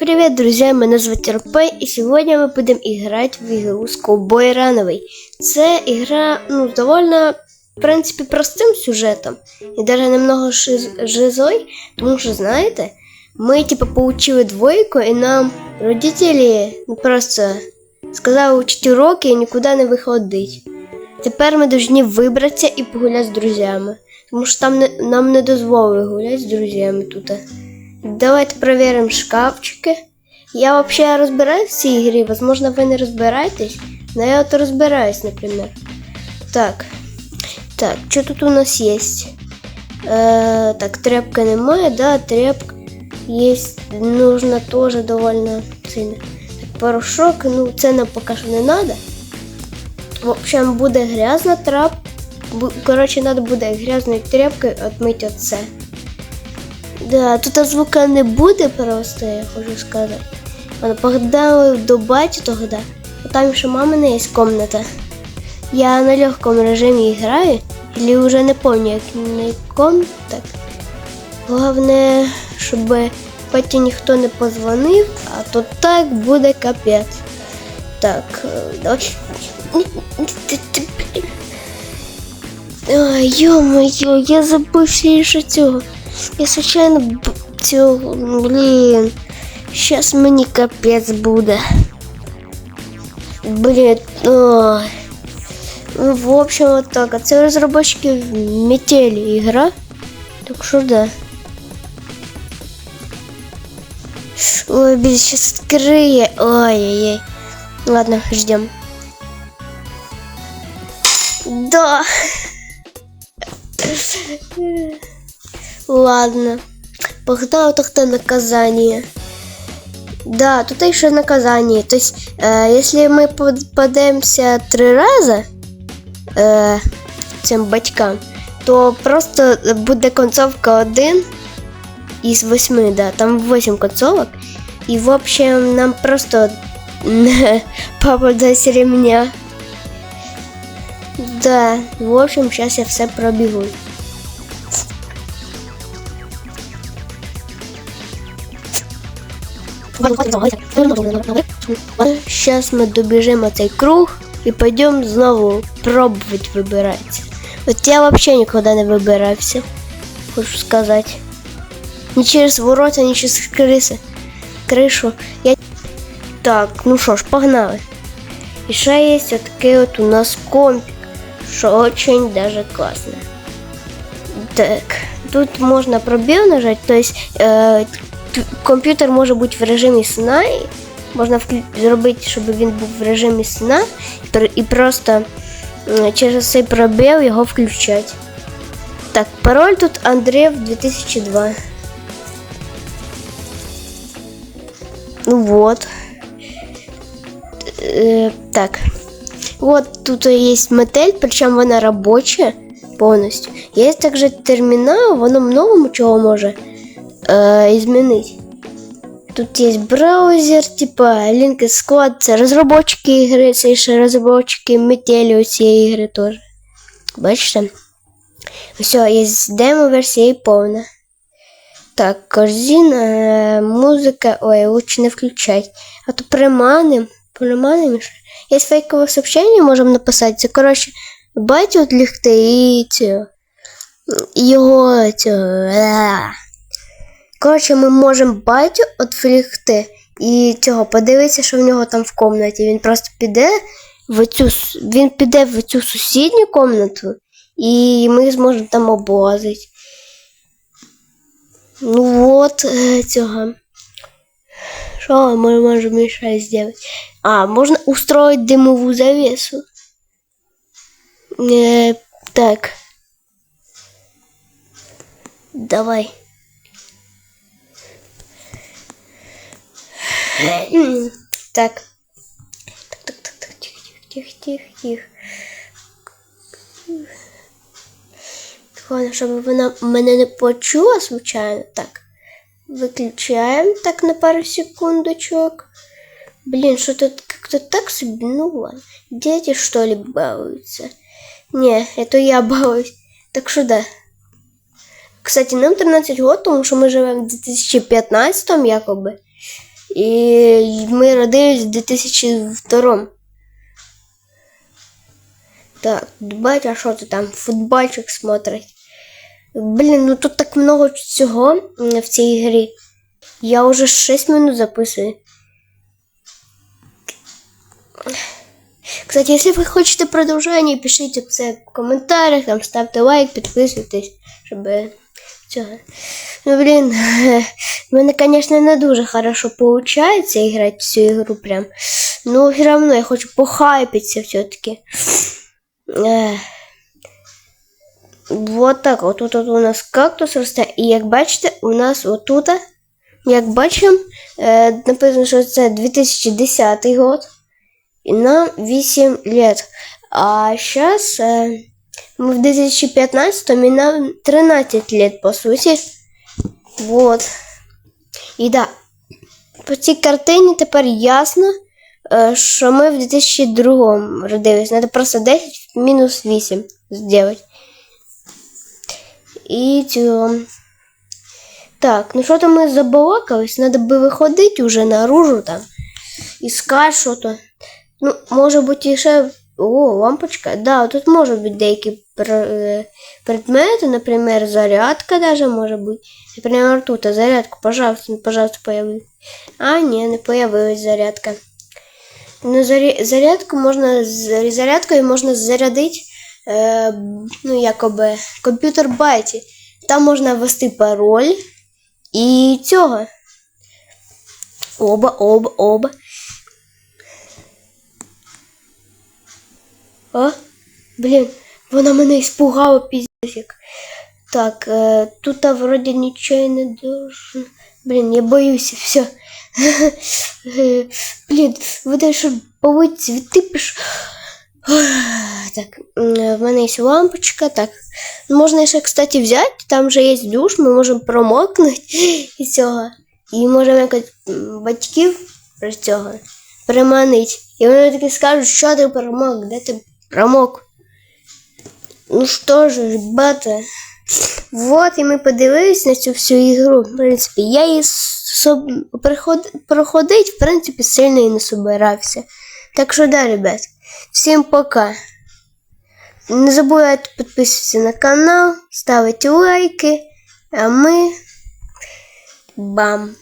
Привет, друзья, мене звати Ропей, і сьогодні ми будемо грати в ігру з Ковбой Рановий. Це ігра, ну, довольно, в принципі, простим сюжетом. І навіть немного шиз... жизой, тому що, знаєте, ми, типу, получили двойку, і нам родителі ну, просто сказали учити уроки і нікуди не виходить. Тепер ми повинні вибратися і погуляти з друзями. Тому що там не, нам не дозволили гуляти з друзями тут. Давайте проверим шкафчики. Я вообще разбираюсь в цій игре, возможно, вы не разбираетесь, но я вот разбираюсь, например. Так, так, что тут у нас есть? Э, так, тряпка немає, да, тряпка есть, нужно тоже довольно сильно. Так, порошок, ну, це нам поки що не надо. В общем, буде грязна трап. Короче, надо буде грязною тряпкою отмити оце. Да, тут звука не буде просто, я хочу сказати. Погнали до баті тогда. Там ще мамина є комната. Я на легкому режимі граю, или вже не пам'ятаю, як якому так. Головне, щоб баті ніхто не позвонив, а то так буде капець. Так, е, давай. Ой, ё-моё, я забув ще цього. Я случайно б- цього, блін. Щас мені капець буде. Блін, ой. Ну, в общем, вот так. А це розробники метелі ігра. Так що да. Ой, блин, сейчас открыє. Ой-ой-ой. Ладно, ждем. Да. Ладно. Погнал тогда наказание. Да, тут еще наказание. То есть, э, если мы попадемся три раза э, цим батькам, то просто буде концовка один із восьми, да, там восемь концовок. И в общем нам просто папа дасть ремня. Да, в общем, сейчас я все пробегу. Сейчас мы добежим цей круг и пойдем знову пробовать выбирать. Вот я вообще никуда не выбирався, хочу сказать. Ни через ворота, ни через крысы. Кришу. Я... Так, ну що ж, погнали. І ще є такий от у нас компік, що очень даже класно. Так, тут можна пробіл нажати, то есть е, т- комп'ютер може бути в режимі сна, можна зробити, щоб він був в режимі сна, і просто через цей пробіл його включати. Так, пароль тут Андреев 2002. Ну вот. Э, так. Вот тут есть мотель, причем вона робоча повністю. Є також термінал, воно многому чого може е, змінити. Тут є браузер, типа Link Squad, це розробники ігри, це ще розробники метелі у цієї ігри теж. Бачите? Все, є демо-версія і повна. Так, корзина, е, музика, ой, лучше не включать. А то приманим, приманим. ще. Є фейкове сообщення, можемо написати. Це, коротше, батю відлігти і і Його цього. Е. Коротше, ми можемо батю відвлікти і цього подивитися, що в нього там в кімнаті. Він просто піде в цю, він піде в цю сусідню кімнату, і ми зможемо там облазити. Ну вот э, цього. Що ми можемо ще зробити? А, можна устроить димову завесу. Э, так. Давай. Так. Так, так, так, так, тихо, тихо, тихо, тихо, тихо. Головне, щоб вона мене не почула, звичайно. Так. Выключаем так на пару секундочек. Блин, что-то как-то так себе, ну ладно. Дети что ли балуются? Не, это я балуюсь. Так что да. Кстати, нам 13 год, тому що ми живемо в 2015 якоби. І ми родились в 2002. Так, батя, що ти там? Футбольчик смотрить. Блін, ну тут так много всього в цій грі. Я уже 6 минут записую. Кстати, если вы хочете продовження, пишите в коментарях, там ставте лайк, підписуйтесь, щоб цього. Ну, блін, в мене, конечно, не дуже хорошо получается играть всю игру прям. Но все равно я хочу похайпиться все-таки. Вот так, от тут у нас кактус росте. І як бачите, у нас отут, як бачимо, е, написано, що це 2010 год. І нам 8 лет. А зараз в 2015 і нам 13 лет, по суті. Вот. І да, по цій картині тепер ясно, що ми в 2002 родились. Надо просто 10 мінус 8 зробити. І цю. Так, ну що то ми забалакались, надо би виходити уже наружу там. Іскати що то. Ну, може бути ще. О, лампочка. Да, тут може бути деякі е, предмети, наприклад, зарядка даже може бути. Наприклад, тут зарядка, пожалуйста, пожалуйста, появись. А, ні, не появилась зарядка. Ну, зарядку можна зарядкою можна зарядити е, ну, якоби комп'ютер байті. Там можна ввести пароль і цього. Оба, оба, оба. А? Блін, вона мене іспугала піздефік. Так, е, тут а, вроді нічого не должен. Блін, я боюся, все. Блін, ви що по цвіти пиш. Так, в мене є лампочка, так. Можна ще, кстати, взяти, там же є душ, ми можемо промокнути і цього. І можемо якось батьків про цього приманити. І вони такі скажуть, що ти промок, де ти промок. Ну що ж, ребята, вот і ми подивились на цю всю ігру. В принципі, я її соб... проходить, в принципі, сильно і не собирався. Так що да, ребят, всім пока. Не забувайте підписуватися на канал, ставити лайки, а ми бам!